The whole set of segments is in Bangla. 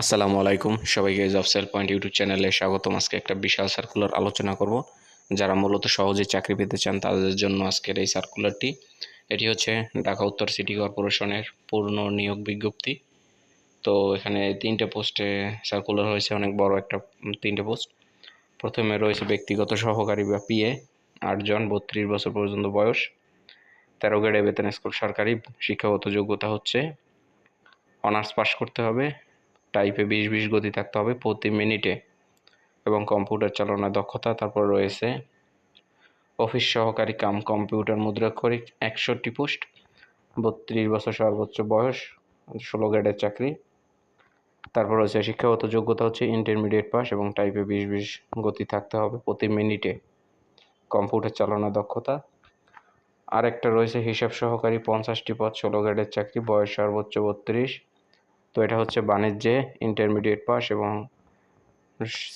আসসালামু আলাইকুম। সবাইকে জব সেল পয়েন্ট ইউটিউব চ্যানেলে স্বাগতম। আজকে একটা বিশাল সার্কুলার আলোচনা করব। যারা মূলত সহজে চাকরি পেতে চান, তাদের জন্য আজকের এই সার্কুলারটি এটি হচ্ছে ঢাকা উত্তর সিটি কর্পোরেশনের পূর্ণ নিয়োগ বিজ্ঞপ্তি। তো এখানে তিনটে পোস্টে সার্কুলার হয়েছে, অনেক বড় একটা তিনটে পোস্ট। প্রথমে রয়েছে ব্যক্তিগত সহকারী বা পিএ আটজন, বত্রিশ বছর পর্যন্ত বয়স। তেরো গ্রেডে বেতন স্কুল সরকারি, শিক্ষাগত যোগ্যতা হচ্ছে অনার্স পাস করতে হবে টাইপে বিশ বিশ গতি থাকতে হবে প্রতি মিনিটে এবং কম্পিউটার চালানোর দক্ষতা, তারপর রয়েছে অফিস সহকারী কাম কম্পিউটার মুদ্রাক্ষরিক, একষট্টি পোস্ট, বত্রিশ বছর সর্বোচ্চ বয়স, ষোলো গ্রেডের চাকরি। তারপর রয়েছে শিক্ষাগত যোগ্যতা হচ্ছে ইন্টারমিডিয়েট পাস এবং টাইপে বিশ বিশ গতি থাকতে হবে প্রতি মিনিটে কম্পিউটার চালানোর দক্ষতা। আর একটা রয়েছে হিসাব সহকারী, পঞ্চাশটি পদ, ষোলো গ্রেডের চাকরি, বয়স সর্বোচ্চ বত্রিশ। তো এটা হচ্ছে বাণিজ্যে ইন্টারমিডিয়েট পাস এবং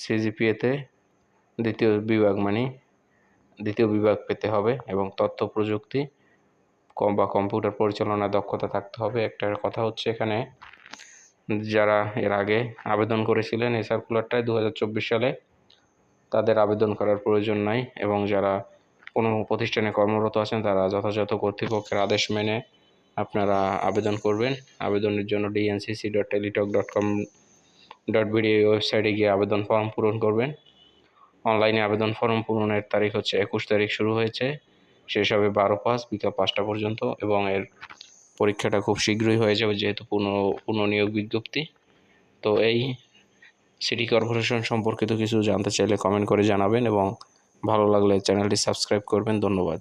সিজিপিএতে দ্বিতীয় বিভাগ মানে দ্বিতীয় বিভাগ পেতে হবে এবং তথ্য প্রযুক্তি, কম বা কম্পিউটার পরিচালনা দক্ষতা থাকতে হবে। একটা কথা হচ্ছে এখানে, যারা এর আগে আবেদন করেছিলেন এই সার্কুলারটায় দু হাজার চব্বিশ সালে, তাদের আবেদন করার প্রয়োজন নাই এবং যারা কোনো প্রতিষ্ঠানে কর্মরত আছেন তারা যথাযথ কর্তৃপক্ষের আদেশ মেনে আপনারা আবেদন করবেন। আবেদনের জন্য DNCC dot Teletalk dot com dot BD ওয়েবসাইটে গিয়ে আবেদন ফর্ম পূরণ করবেন। অনলাইনে আবেদন ফর্ম পূরণের তারিখ হচ্ছে একুশ তারিখ শুরু হয়েছে। শেষ হবে বারো পাঁচ, বিকাল পাঁচটা পর্যন্ত এবং এর পরীক্ষাটা খুব শীঘ্রই হয়ে যাবে যেহেতু পুনঃ পুনঃনিয়োগ বিজ্ঞপ্তি। তো এই সিটি কর্পোরেশন সম্পর্কিত কিছু জানতে চাইলে কমেন্ট করে জানাবেন এবং ভালো লাগলে চ্যানেলটি সাবস্ক্রাইব করবেন। ধন্যবাদ।